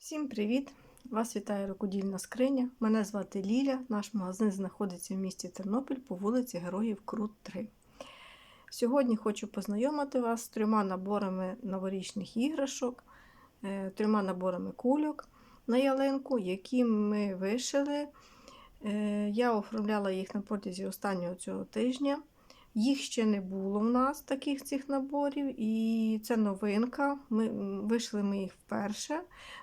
Всім привіт! Вас вітає рукодільна скриня. Мене звати Ліля. Наш магазин знаходиться в місті Тернопіль по вулиці Героїв Крут 3. Сьогодні хочу познайомити вас з трьома наборами новорічних іграшок, е, трьома наборами кульок на ялинку, які ми вишили. Е, Я оформляла їх на протязі останнього цього тижня. Їх ще не було в нас таких цих наборів, і це новинка. Ми вийшли ми їх вперше.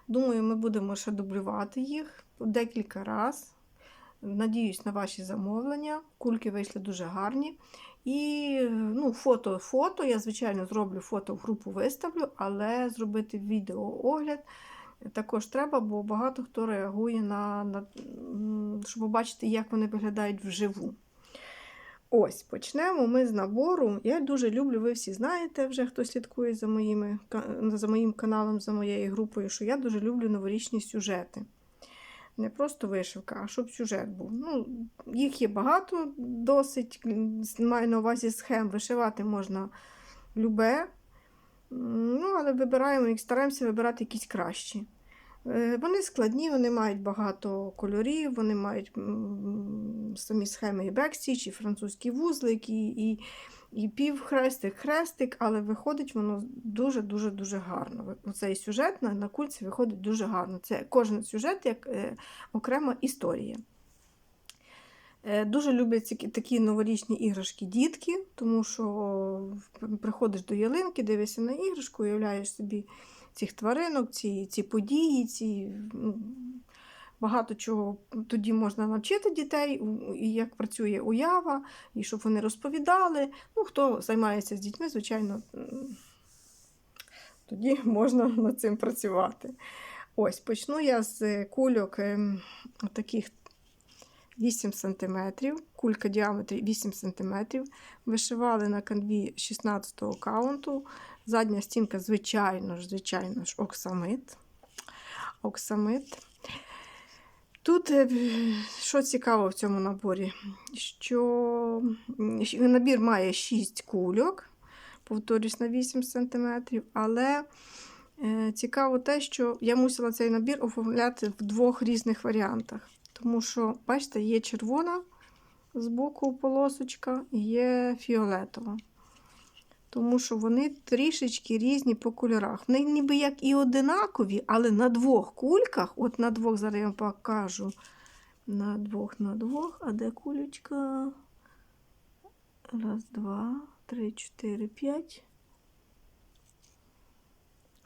Думаю, ми будемо ще дублювати їх декілька разів. Надіюсь на ваші замовлення. Кульки вийшли дуже гарні. І ну, фото, фото. Я, звичайно, зроблю фото в групу виставлю, але зробити відеоогляд також треба, бо багато хто реагує на, на щоб побачити, як вони виглядають вживу. Ось, почнемо ми з набору. Я дуже люблю, ви всі знаєте, вже хто слідкує за, моїми, за моїм каналом, за моєю групою, що я дуже люблю новорічні сюжети. Не просто вишивка, а щоб сюжет був. Ну, їх є багато, досить. Маю на увазі схем. Вишивати можна любе. Ну, але вибираємо їх, стараємося вибирати якісь кращі. Е, Вони складні, вони мають багато кольорів, вони мають самі схеми і бекстіч, і французький вузлик, і, і, і півхрестик, хрестик, але виходить воно дуже-дуже дуже гарно. Оцей сюжет на, на кульці виходить дуже гарно. Це кожен сюжет як е, окрема історія. Е, Дуже люблять такі новорічні іграшки дітки, тому що приходиш до ялинки, дивишся на іграшку, уявляєш собі цих тваринок, ці, ці події, ці, багато чого тоді можна навчити дітей, і як працює уява, і щоб вони розповідали. Ну, хто займається з дітьми, звичайно, тоді можна над цим працювати. Ось, почну я з кульок ем, таких 8 см, кулька діаметрі 8 см. Вишивали на канві 16 каунту. Задня стінка, звичайно ж, звичайно ж, оксамит. оксамит. Тут, е, що цікаво в цьому наборі, що набір має 6 кульок, повторюсь, на 8 см, але е, цікаво те, що я мусила цей набір оформляти в двох різних варіантах. Тому що, бачите, є червона з боку полосочка, і є фіолетова. Тому що вони трішечки різні по кольорах. Вони ніби як і одинакові, але на двох кульках, от на двох зараз я вам покажу. На двох, на двох, а де кулечка? Раз, два, три, чотири, п'ять.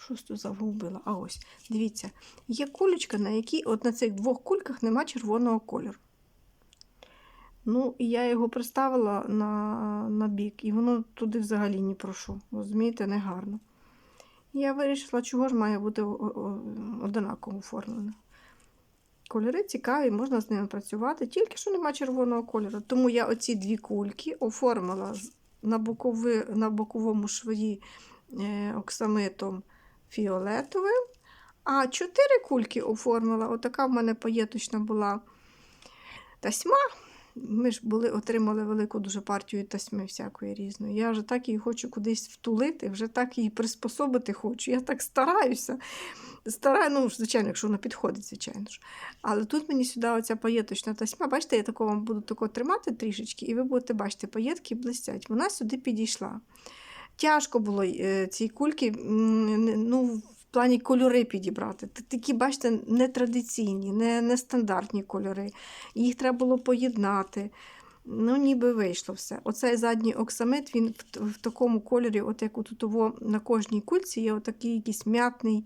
Щось тут загубила. А ось, дивіться, є кулечка, на якій от на цих двох кульках нема червоного кольору. Ну, і я його приставила на, на бік, і воно туди взагалі ні про що. Розумієте, негарно. Я вирішила, чого ж має бути одинаково оформлено. Кольори цікаві, можна з ними працювати, тільки що нема червоного кольору. Тому я оці дві кульки оформила на, бокови, на боковому швої е, оксамитом фіолетовим. А чотири кульки оформила. Отака в мене поєточна була тасьма. Ми ж були, отримали велику дуже партію тасьми всякої різної. Я вже так її хочу кудись втулити, вже так її приспособити хочу. Я так стараюся. Стараю, ну, звичайно, якщо вона підходить, звичайно ж. Але тут мені сюди оця паєточна тасьма, бачите, я такого вам буду тако тримати трішечки, і ви будете бачити, паєтки блистять. Вона сюди підійшла. Тяжко було е, ці кульки ну, в плані кольори підібрати. Такі, бачите, нетрадиційні, не, нестандартні кольори. Їх треба було поєднати. Ну, ніби вийшло все. Оцей задній оксамит, він в, в такому кольорі, от як тут того, на кожній кульці, є отакий якийсь м'ятний,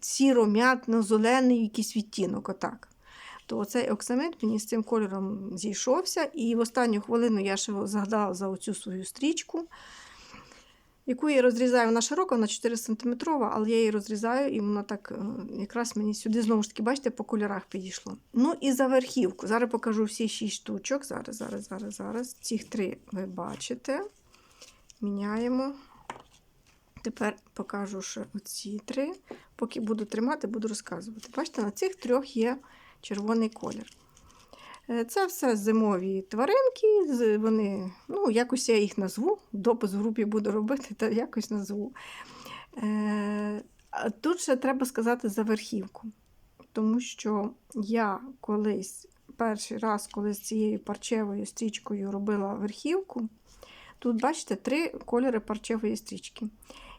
сіро-м'ятно-зелений якийсь відтінок. Отак. То цей оксамит мені з цим кольором зійшовся, і в останню хвилину я ще згадала за оцю свою стрічку, яку я розрізаю. Вона широка, вона 4 см, але я її розрізаю, і вона так е, якраз мені сюди знову ж таки, бачите, по кольорах підійшло. Ну і за верхівку. Зараз покажу всі 6 штучок. Зараз, зараз, зараз, зараз. Цих три ви бачите. Міняємо. Тепер покажу ще оці три. Поки буду тримати, буду розказувати. Бачите, на цих трьох є червоний колір. Е, Це все зимові тваринки. Вони, ну, якось я їх назву. Допис в групі буду робити, та якось назву. Е, Тут ще треба сказати за верхівку. тому що я колись, перший раз, коли з цією парчевою стрічкою робила верхівку, тут, бачите, три кольори парчевої стрічки.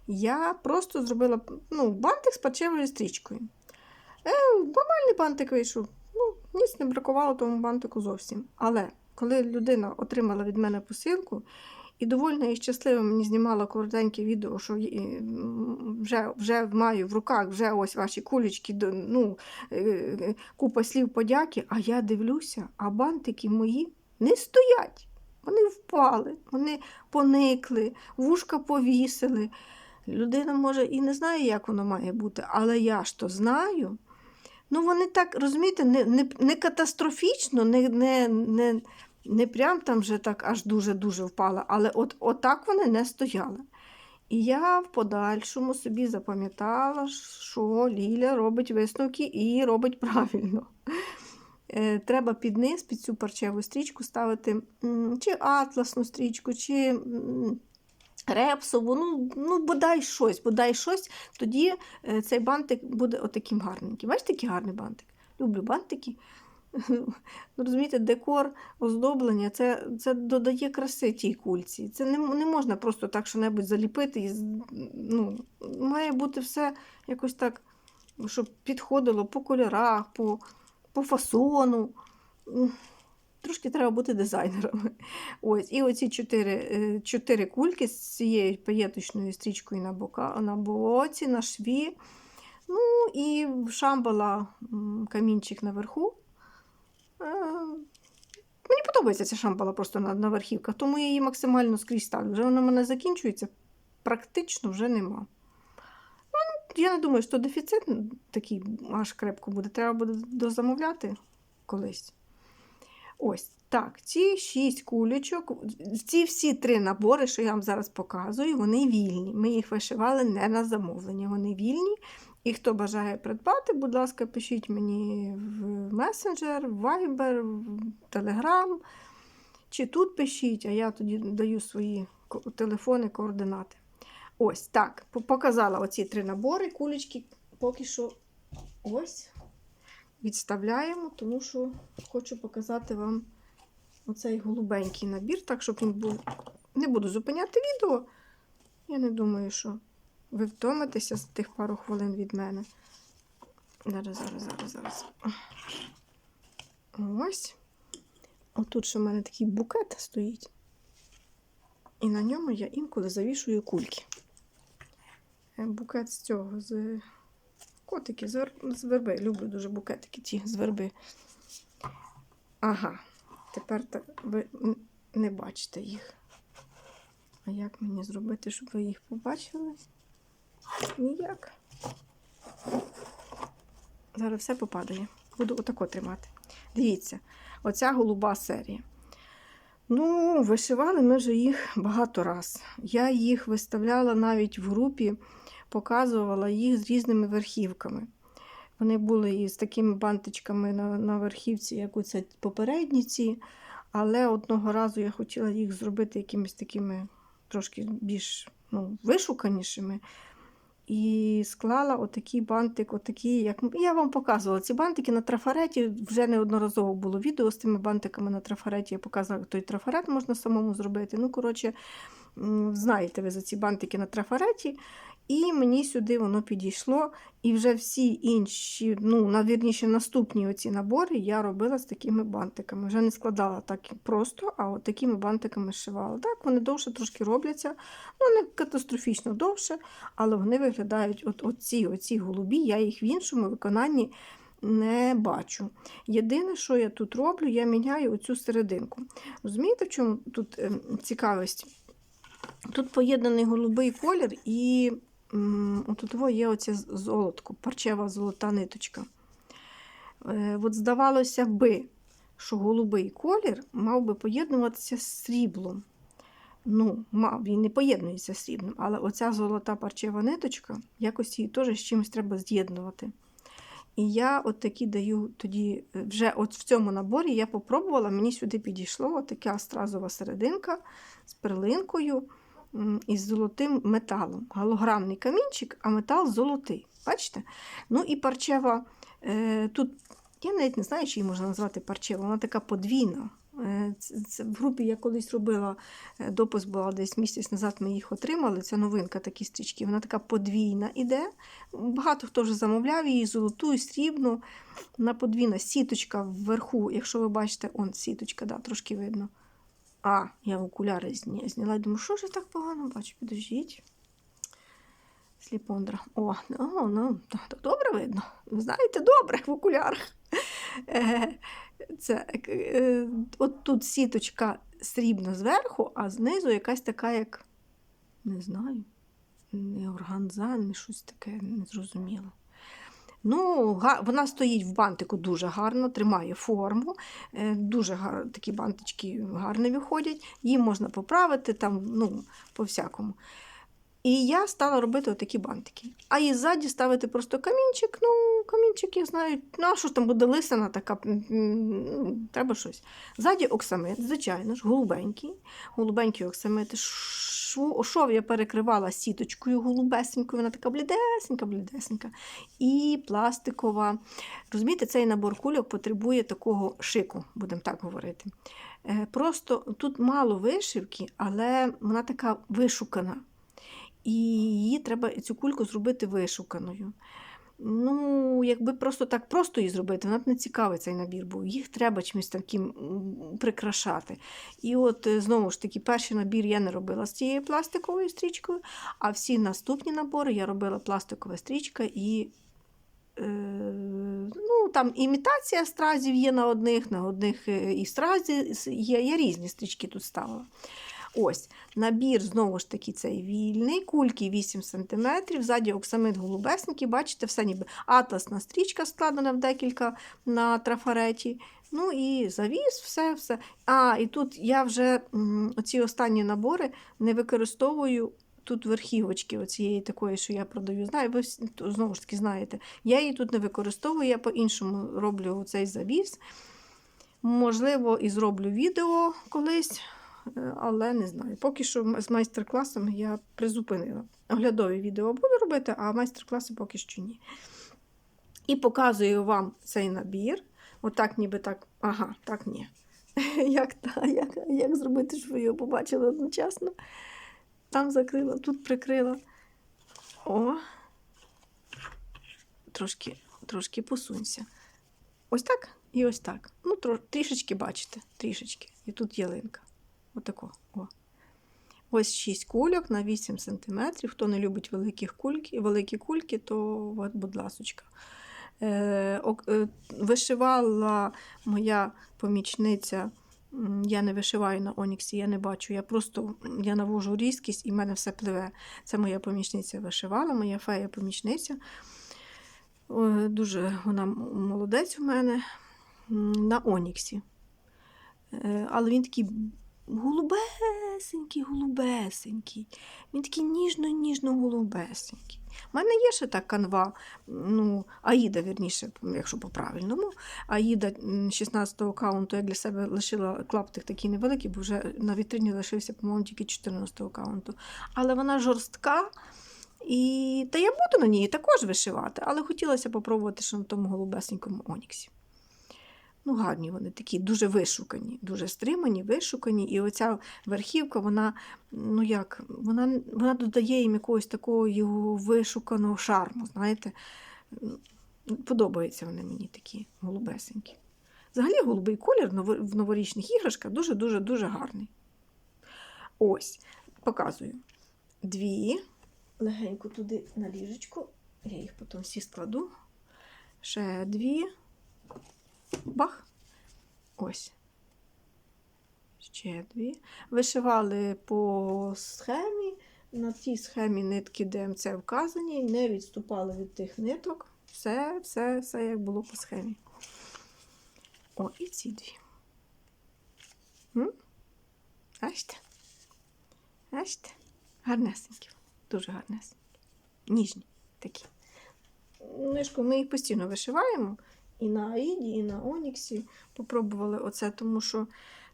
Я просто зробила ну, бантик з парчевою стрічкою. Е, Нормальний бантик вийшов. Ну, не бракувало тому бантику зовсім. Але коли людина отримала від мене посилку, і довольна і щаслива мені знімала коротеньке відео, що вже, вже маю в руках, вже ось ваші кулечки, ну, е, е, купа слів подяки, а я дивлюся, а бантики мої не стоять. Вони впали, вони поникли, вушка повісили. Людина, може, і не знає, як воно має бути, але я ж то знаю. Ну, вони так, розумієте, не, не, не катастрофічно, не, не, не, не прям там вже так аж дуже-дуже впала, але от, от так вони не стояли. І я в подальшому собі запам'ятала, що Ліля робить висновки і робить правильно. Е, Треба під низ, під цю парчеву стрічку ставити чи атласну стрічку, чи репсову, ну, ну бодай щось, бодай щось, тоді е, цей бантик буде отаким гарненьким. Бачите, який гарний бантик? Люблю бантики. Ну, Розумієте, декор, оздоблення це, це додає краси тій кульці. Це не, не можна просто так що-небудь заліпити. І, ну, має бути все якось так, щоб підходило по кольорах, по, по фасону. Трошки треба бути дизайнерами. Ось, і оці чотири, е, чотири кульки з цією паєточною стрічкою на, бока, на боці, на шві. Ну і шамбала камінчик наверху. Е, Мені подобається ця шамбала просто на, на верхівках, тому я її максимально скрізь ставлю. Вже вона в мене закінчується, практично вже нема. Ну, я не думаю, що дефіцит такий аж крепко буде. Треба буде дозамовляти колись. Ось так, ці шість кулечок, ці всі три набори, що я вам зараз показую, вони вільні. Ми їх вишивали не на замовлення, вони вільні. І хто бажає придбати, будь ласка, пишіть мені в месенджер, в Viber, в Telegram, чи тут пишіть, а я тоді даю свої телефони, координати. Ось так. Показала оці три набори, кулечки поки що ось відставляємо, тому що хочу показати вам оцей голубенький набір, так, щоб він був. Не буду зупиняти відео. Я не думаю, що ви втомитеся з тих пару хвилин від мене. Зараз, зараз, зараз, зараз. Ось. Отут ще в мене такий букет стоїть. І на ньому я інколи завішую кульки. Е, Букет з цього, з котики, з, вер- верби. Люблю дуже букетики ті з верби. Ага. Тепер так ви не бачите їх. А як мені зробити, щоб ви їх побачили? Ніяк. Зараз все попадає. Буду отако тримати. Дивіться, оця голуба серія. Ну, вишивали ми вже їх багато раз. Я їх виставляла навіть в групі, показувала їх з різними верхівками. Вони були і з такими бантичками на, на верхівці, як оце попередні ці. Але одного разу я хотіла їх зробити якимись такими трошки більш ну, вишуканішими. І склала отакий бантик, отакий, як я вам показувала ці бантики на трафареті. Вже неодноразово було відео з тими бантиками на трафареті. Я показала, той трафарет можна самому зробити. Ну, коротше, знаєте ви за ці бантики на трафареті. І мені сюди воно підійшло. І вже всі інші, ну, на, вірніше, наступні оці набори я робила з такими бантиками. Вже не складала так просто, а от такими бантиками зшивала. Так, вони довше трошки робляться, ну не катастрофічно довше, але вони виглядають от оці, оці голубі, я їх в іншому виконанні не бачу. Єдине, що я тут роблю, я міняю оцю серединку. Розумієте, в чому тут ем, цікавість? Тут поєднаний голубий колір і во є оце золотко, парчева золота ниточка. Е, от здавалося би, що голубий колір мав би поєднуватися з сріблом. Ну, мав, він не поєднується з срібним, але оця золота парчева ниточка, якось її теж з чимось треба з'єднувати. І я от такі даю тоді, е, вже от в цьому наборі я попробувала, мені сюди підійшло от така стразова серединка з перлинкою м, і з золотим металом. Голограмний камінчик, а метал золотий. Бачите? Ну і парчева Е, тут я навіть не знаю, чи її можна назвати парчева, вона така подвійна. Це в групі я колись робила е, допис, була десь місяць назад. Ми їх отримали. Це новинка, такі стрічки. Вона така подвійна іде. Багато хто вже замовляв її золоту і срібну. Вона подвійна сіточка вверху. Якщо ви бачите, он сіточка, да, трошки видно. А, я окуляри зняла. Думаю, що ж я так погано бачу? Підождіть. Сліпондра. О, ну, ну, то добре видно. Ви знаєте, добре в окулярах. Е, Це, е, от тут сіточка срібна зверху, а знизу якась така, як, не знаю, не органза, не щось таке, не зрозуміло. Ну, вона стоїть в бантику дуже гарно, тримає форму. е, Дуже гар, такі бантички гарно виходять. Її можна поправити там, ну, по-всякому. І я стала робити отакі бантики. А і ззаді ставити просто камінчик. Ну, камінчик, я знаю, ну а що ж там буде лисина така, ну, треба щось. Ззаді оксамит, звичайно ж, голубенький. Голубенький оксамит. Шов, я перекривала сіточкою голубесенькою, вона така блідесенька, блідесенька. І пластикова. Розумієте, цей набор кульок потребує такого шику, будемо так говорити. Е, Просто тут мало вишивки, але вона така вишукана. І її треба цю кульку зробити вишуканою. Ну, якби просто так просто її зробити, вона б не цікавий цей набір був. Їх треба чимось таким прикрашати. І от е, знову ж таки, перший набір я не робила з цією пластиковою стрічкою, а всі наступні набори я робила пластикова стрічка і. Е, ну, там імітація стразів є на одних, на одних е, і стразі є. Я різні стрічки тут ставила. Ось, набір, знову ж таки, цей вільний, кульки 8 см, ззаді оксамит голубесники, бачите, все ніби атласна стрічка складена в декілька на трафареті. Ну і завіс, все, все. А, і тут я вже м, оці останні набори не використовую. Тут верхівочки оцієї такої, що я продаю. Знаю, ви знову ж таки знаєте, я її тут не використовую, я по-іншому роблю цей завіс. Можливо, і зроблю відео колись, але не знаю. Поки що з майстер-класами я призупинила. Оглядові відео буду робити, а майстер-класи поки що ні. І показую вам цей набір. Отак, ніби так. Ага, так ні. Як, та, як, як зробити, щоб ви його побачили одночасно? Там закрила, тут прикрила. О. Трошки, трошки посунься. Ось так і ось так. Ну, трішечки бачите, трішечки. І тут ялинка. Отако. О. Ось 6 кульок на 8 см. Хто не любить великих кульки, великі кульки, то от, будь ласочка. Е, е, вишивала моя помічниця. Я не вишиваю на Оніксі, я не бачу. Я просто я навожу різкість і в мене все пливе. Це моя помічниця вишивала, моя фея-помічниця. О, Дуже вона молодець у мене на Оніксі. Е, Але він такий голубесенький, голубесенький. Він такий ніжно-ніжно-голубесенький. У мене є ще та канва, ну, Аїда, вірніше, якщо по-правильному. Аїда 16-го каунту я для себе лишила клаптик такий невеликий, бо вже на вітрині лишився, по-моєму, тільки 14-го каунту. Але вона жорстка. І та я буду на ній також вишивати, але хотілося попробувати ще на тому голубесенькому Оніксі. Ну, гарні вони такі, дуже вишукані, дуже стримані, вишукані. І оця верхівка, вона, ну як, вона, вона додає їм якогось такого його вишуканого шарму. Знаєте, подобаються вони мені такі голубесенькі. Взагалі, голубий колір в новорічних іграшках дуже-дуже дуже гарний. Ось, показую. Дві. Легенько туди на ліжечку. Я їх потім всі складу. Ще дві. Бах. Ось. Ще дві. Вишивали по схемі. На цій схемі нитки ДМЦ вказані, не відступали від тих ниток. Все, все, все як було по схемі. О, і ці дві. М? Бачите? Бачите? Гарнесенькі. Дуже гарнесенькі. Ніжні такі. Нишку, ми їх постійно вишиваємо. І на Аїді, і на Оніксі попробували оце, тому що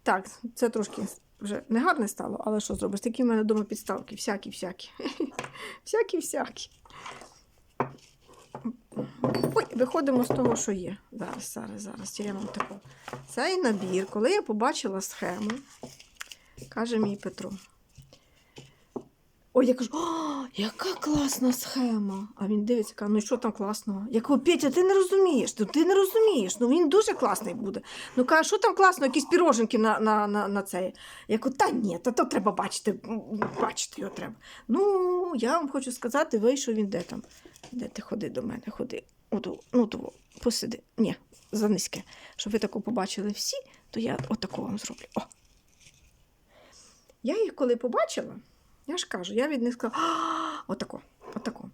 так, це трошки вже не гарне стало, але що зробиш? Такі в мене вдома підставки, всякі-всякі. Всякі-всякі. Ой, виходимо з того, що є. Зараз, зараз, зараз. Я вам таку. Цей набір, коли я побачила схему, каже мій Петро. Ой, я кажу, о, яка класна схема. А він дивиться, каже, ну і що там класного? Я кажу, Петя, ти не розумієш, ну, ти не розумієш, ну він дуже класний буде. Ну каже, що там класно, якісь піроженки на, на, на, на це. Я кажу, та ні, та то треба бачити, бачити його треба. Ну, я вам хочу сказати, вийшов він де там. Де ти ходи до мене, ходи. Оту, ну, того, посиди. Ні, за низьке. Щоб ви таку побачили всі, то я отаку вам зроблю. О. Я їх коли побачила, я ж кажу, я від них сказала, отако, отако.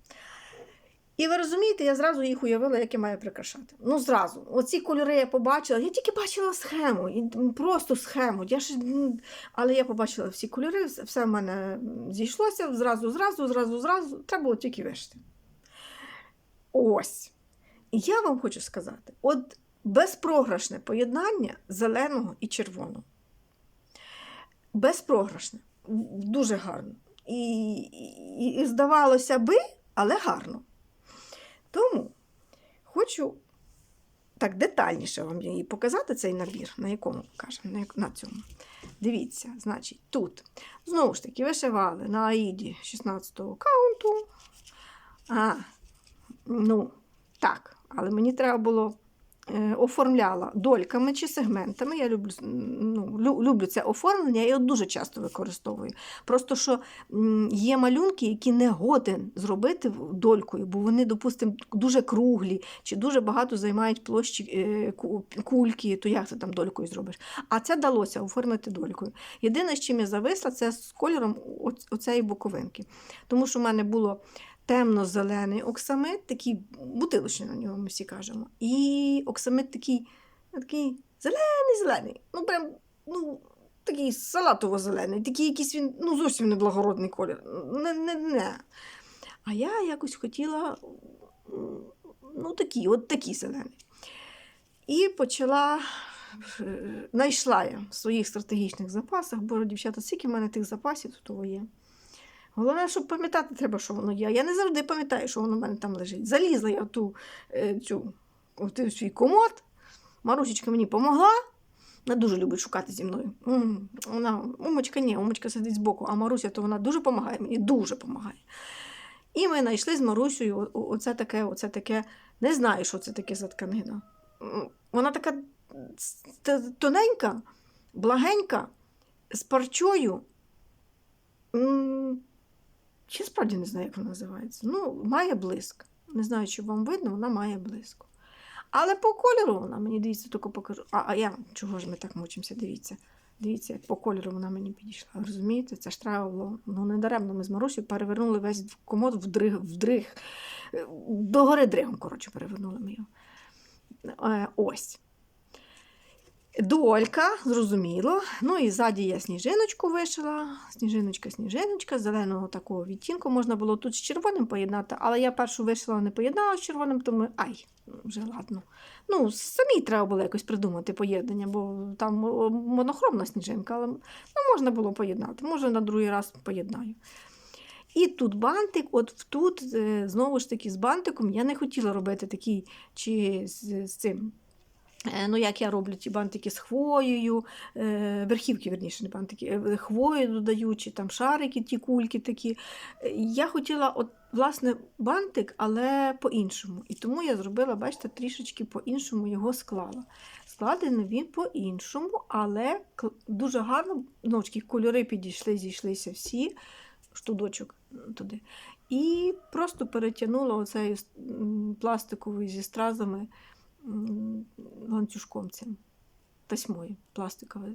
І ви розумієте, я зразу їх уявила, як я маю прикрашати. Ну, зразу. Оці кольори я побачила. Я тільки бачила схему, просто схему. Я ж, але я побачила всі кольори, все в мене зійшлося зразу, зразу, зразу, зразу. Треба було тільки вишити. Ось. І я вам хочу сказати: от безпрограшне поєднання зеленого і червоного. Безпрограшне. Дуже гарно. І, і, і здавалося би, але гарно. Тому хочу так детальніше вам її показати, цей набір, на якому кажемо, на, цьому. Дивіться, значить, тут знову ж таки вишивали на Аїді 16-го каунту. А, ну, так, але мені треба було. Е, Оформляла дольками чи сегментами. Я люблю, ну, люблю це оформлення, я його дуже часто використовую. Просто що є малюнки, які не годен зробити долькою, бо вони, допустимо, дуже круглі чи дуже багато займають площі е, кульки, то як ти там долькою зробиш? А це далося оформити долькою. Єдине, з чим я зависла, це з кольором оц- оцеї боковинки. Тому що в мене було темно-зелений оксамит, такий бутилочний на нього ми всі кажемо. І оксамит такий, такий зелений-зелений. Ну, прям, ну, такий салатово-зелений, такий якийсь він, ну, зовсім не благородний колір. Не, не, не. А я якось хотіла, ну, такий, от такий зелений. І почала, е, знайшла я в своїх стратегічних запасах, бо дівчата, скільки в мене тих запасів, того є. Головне, щоб пам'ятати треба, що воно є. Я не завжди пам'ятаю, що воно в мене там лежить. Залізла я в ту, е, цю, в той свій комод. Марусечка мені допомогла. Вона дуже любить шукати зі мною. Вона, умочка ні, умочка сидить збоку, а Маруся то вона дуже допомагає мені, дуже допомагає. І ми знайшли з Марусею оце таке, оце таке, не знаю, що це таке за тканина. Вона така тоненька, благенька, з парчою. Чи справді не знаю, як вона називається. Ну, має блиск. Не знаю, чи вам видно, вона має блиск. Але по кольору вона мені дивіться, тільки покажу. А, а я чого ж ми так мучимося? Дивіться. Дивіться, по кольору вона мені підійшла. Розумієте, це ж треба було. Ну, не даремно ми з Марусею перевернули весь комод в дриг, в дриг. Е, До гори дригом, коротше, перевернули ми його. Е, ось. Долька, зрозуміло. Ну і ззаді я сніжиночку вишила. Сніжиночка, сніжиночка, зеленого такого відтінку. Можна було тут з червоним поєднати, але я першу вишила, не поєднала з червоним, тому ай, вже ладно. Ну, самій треба було якось придумати поєднання, бо там монохромна сніжинка, але ну, можна було поєднати. Може, на другий раз поєднаю. І тут бантик, от тут, е, знову ж таки, з бантиком я не хотіла робити такий чи з, з цим. Е, Ну, як я роблю ті бантики з хвоєю, е, верхівки, верніше, не бантики, е, хвою додаю, чи там шарики, ті кульки такі. Я хотіла, от, власне, бантик, але по-іншому. І тому я зробила, бачите, трішечки по-іншому його склала. Складений він по-іншому, але дуже гарно, ну, кольори підійшли, зійшлися всі, штудочок туди. І просто перетягнула оцею пластиковою зі стразами ланцюжком цим. Тасьмою, пластикова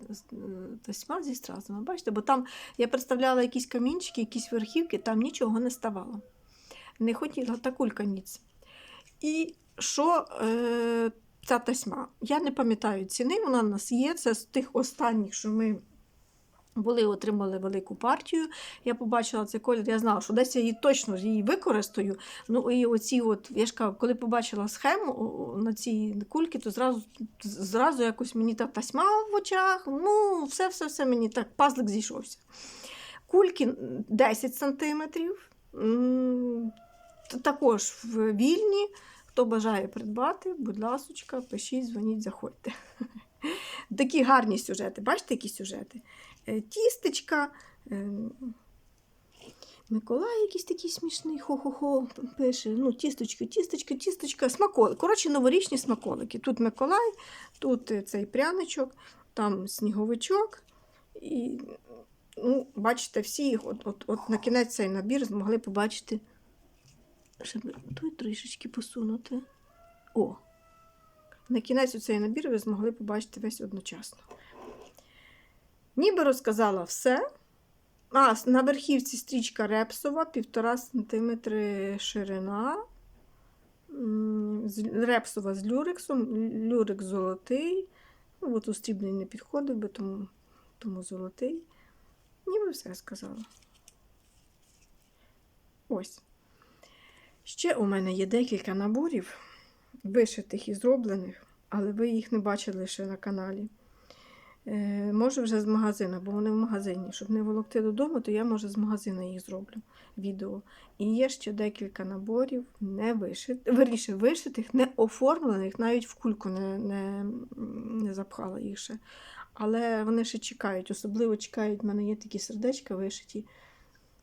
тасьма зі стразами. Бачите, бо там я представляла якісь камінчики, якісь верхівки, там нічого не ставало. Не хотіла та кулька ніц. І що е, ця тасьма? Я не пам'ятаю ціни, вона в нас є. Це з тих останніх, що ми були, отримали велику партію. Я побачила цей колір, я знала, що десь я її точно її використаю. Ну і оці, от, я ж кажу, коли побачила схему на цій кульки, то зразу, зразу якось мені та тасьма в очах. Ну, все, все, все мені так, пазлик зійшовся. Кульки 10 сантиметрів. Також в вільні, Хто бажає придбати, будь ласочка, пишіть, дзвоніть, заходьте. Такі гарні сюжети. Бачите, які сюжети? Е, Тістечка. е, Миколай якийсь такий смішний, хо-хо-хо, пише. Ну, тісточка, тісточка, тісточка, смаколик. Коротше, новорічні смаколики. Тут Миколай, тут е, цей пряничок, там сніговичок. І, ну, бачите, всі їх, от, от, от на кінець цей набір змогли побачити. Ще б той трішечки посунути. О! На кінець цей набір ви змогли побачити весь одночасно. Ніби розказала все. А, на верхівці стрічка репсова, 1,5 см ширина. Репсова з люрексом, люрик золотий. Ну, от у срібний не підходив би, тому, тому золотий. Ніби все сказала. Ось. Ще у мене є декілька наборів, вишитих і зроблених, але ви їх не бачили ще на каналі. Е, може вже з магазину, бо вони в магазині. Щоб не волокти додому, то я може з магазину їх зроблю відео. І є ще декілька наборів не вишитих, верніше, вишитих, не оформлених, навіть в кульку не, не, не запхала їх ще. Але вони ще чекають, особливо чекають, в мене є такі сердечка вишиті.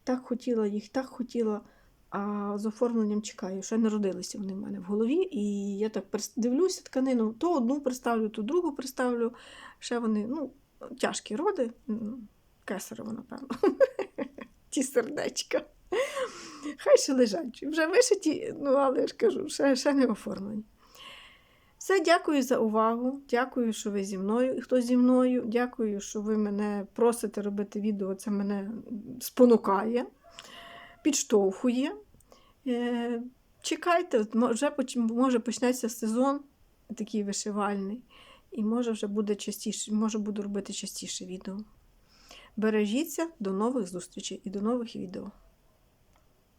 Так хотіла їх, так хотіла, а з оформленням чекаю. Ще не родилися вони в мене в голові. І я так дивлюся тканину, то одну приставлю, то другу приставлю. Ще вони, ну, тяжкі роди, кесарево, напевно. Ті сердечка. Хай ще лежать. Вже вишиті, ну, але я ж кажу, ще, ще не оформлені. Все, дякую за увагу. Дякую, що ви зі мною. і Хто зі мною. Дякую, що ви мене просите робити відео. Це мене спонукає, підштовхує. Е, Чекайте, вже може почнеться сезон такий вишивальний. І може вже буде частіше, може буду робити частіше відео. Бережіться, до нових зустрічей і до нових відео.